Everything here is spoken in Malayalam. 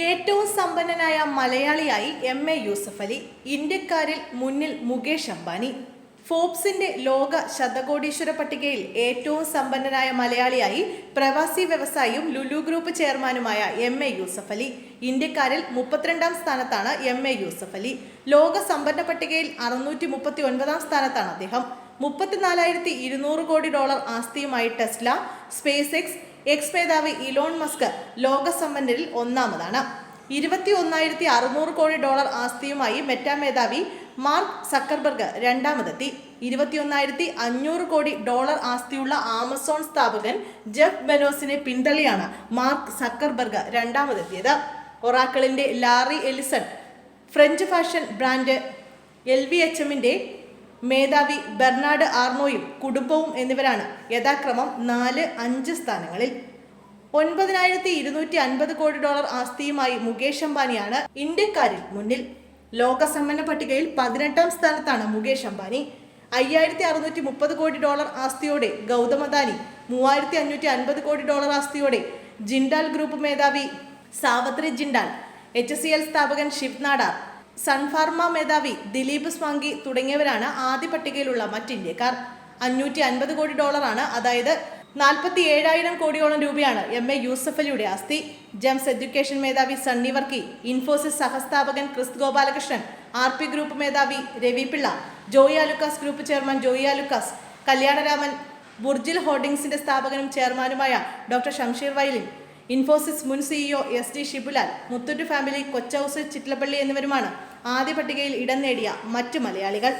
ഏറ്റവും സമ്പന്നനായ മലയാളിയായി എം എ യൂസഫ് അലി ഇന്ത്യക്കാരിൽ മുന്നിൽ മുകേഷ് അംബാനി. ഫോബ്സിന്റെ ലോക ശതകോടീശ്വര പട്ടികയിൽ ഏറ്റവും സമ്പന്നനായ മലയാളിയായി പ്രവാസി വ്യവസായിയും ലുലു ഗ്രൂപ്പ് ചെയർമാനുമായ എം എ യൂസഫ് അലി. ഇന്ത്യക്കാരിൽ മുപ്പത്തിരണ്ടാം സ്ഥാനത്താണ് എം എ യൂസഫ് അലി. ലോക സമ്പന്ന പട്ടികയിൽ അറുന്നൂറ്റി മുപ്പത്തി ഒൻപതാം സ്ഥാനത്താണ് അദ്ദേഹം. മുപ്പത്തിനാലായിരത്തി ഇരുന്നൂറ് കോടി ഡോളർ ആസ്തിയുമായി ടെസ്ല സ്പേസ് എക്സ് എക്സ് മേധാവി ഇലോൺ മസ്ക് ലോകസമ്പന്നരിൽ ഒന്നാമതാണ്. ഇരുപത്തി ഒന്നായിരത്തി അറുന്നൂറ് കോടി ഡോളർ ആസ്തിയുമായി മെറ്റ മേധാവി മാർക്ക് സക്കർബർഗ് രണ്ടാമതെത്തി. ഇരുപത്തിയൊന്നായിരത്തി അഞ്ഞൂറ് കോടി ഡോളർ ആസ്തിയുള്ള ആമസോൺ സ്ഥാപകൻ ജെഫ് ബെനോസിനെ പിന്തള്ളിയാണ് മാർക്ക് സക്കർബർഗ് രണ്ടാമതെത്തിയത്. ഒറാക്കിളിന്റെ Larry Ellison French fashion brand L V H എമ്മിന്റെ മേധാവി ബെർണാഡ് ആർണോയും കുടുംബവും എന്നിവരാണ് യഥാക്രമം നാല് അഞ്ച് സ്ഥാനങ്ങളിൽ. ഒൻപതിനായിരത്തി ഇരുന്നൂറ്റി അൻപത് കോടി ഡോളർ ആസ്തിയുമായി മുകേഷ് അംബാനിയാണ് ഇന്ത്യക്കാരിൽ മുന്നിൽ. ലോകസമ്പന്ന പട്ടികയിൽ പതിനെട്ടാം സ്ഥാനത്താണ് മുകേഷ് അംബാനി. അയ്യായിരത്തി അറുന്നൂറ്റി മുപ്പത് കോടി ഡോളർ ആസ്തിയോടെ ഗൗതം അദാനി മൂവായിരത്തി അഞ്ഞൂറ്റി അൻപത് കോടി ഡോളർ ആസ്തിയോടെ ജിൻഡാൽ ഗ്രൂപ്പ് മേധാവി Savitri Jindal H C L സ്ഥാപകൻ ശിവ് നാടാർ സൺഫാർമ മേധാവി ദിലീപ് സ്വാങ്കി തുടങ്ങിയവരാണ് ആദ്യ പട്ടികയിലുള്ള മറ്റ് ഇന്ത്യക്കാർ അഞ്ഞൂറ്റി അൻപത് കോടി ഡോളറാണ് അതായത് നാൽപ്പത്തി ഏഴായിരം കോടിയോളം രൂപയാണ് എം എ യൂസഫലിയുടെ ആസ്തി. ജംസ് എഡ്യൂക്കേഷൻ മേധാവി Sunny Varkey Infosys സഹസ്ഥാപകൻ Kris Gopalakrishnan R P group മേധാവി രവി പിള്ള ജോയി ആലുക്കാസ് ഗ്രൂപ്പ് ചെയർമാൻ ജോയി ആലുക്കാസ് കല്യാണരാമൻ ബുർജിൽ ഹോർഡിംഗ്സിന്റെ സ്ഥാപകനും ചെയർമാനുമായ ഡോക്ടർ ഷംഷീർ വൈലിൻ ഇൻഫോസിസ് മുൻ CEO S D Shibulal Muthoot family Kochouseph Chittilappilly എന്നിവരുമാണ് ആദ്യ പട്ടികയിൽ ഇടം നേടിയ മറ്റു മലയാളികൾ.